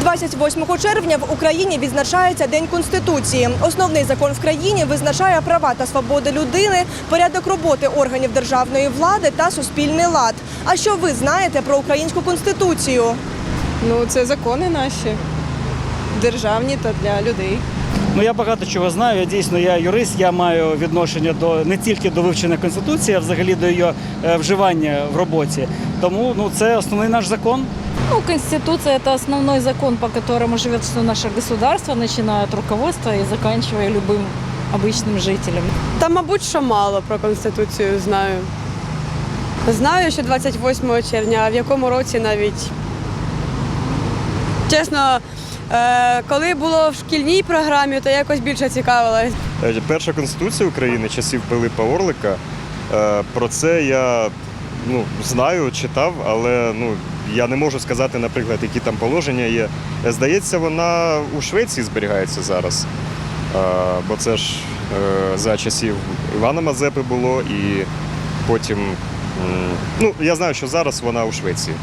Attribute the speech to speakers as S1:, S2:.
S1: 28 червня в Україні відзначається День Конституції. Основний закон в країні визначає права та свободи людини, порядок роботи органів державної влади та суспільний лад. А що ви знаєте про українську конституцію?
S2: Ну, це закони наші, державні та для людей.
S3: Ну я багато чого знаю. Я дійсно я юрист. Я маю відношення до не тільки до вивчення конституції, а взагалі до її е, вживання в роботі. Тому ну це основний наш закон.
S4: Ну, Конституция – это основной закон, по которому живет все наше государство, начиная от руководства и заканчивая любым обычным жителем.
S2: Та, мабуть, що мало про Конституцію знаю. Знаю, що 28 червня, а в якому році навіть. Чесно, е, коли було в шкільній програмі, то якось більше цікавилась.
S5: Е, Перша конституція України часів Пилипа Орлика. Е, Про це я ну, знаю, читав, але ну, я не можу сказати, наприклад, які там положення є. Е, Здається, вона у Швеції зберігається зараз. Е, Бо це ж е, за часів Івана Мазепи було і потім. Ну, я знаю, що зараз вона у Швеції.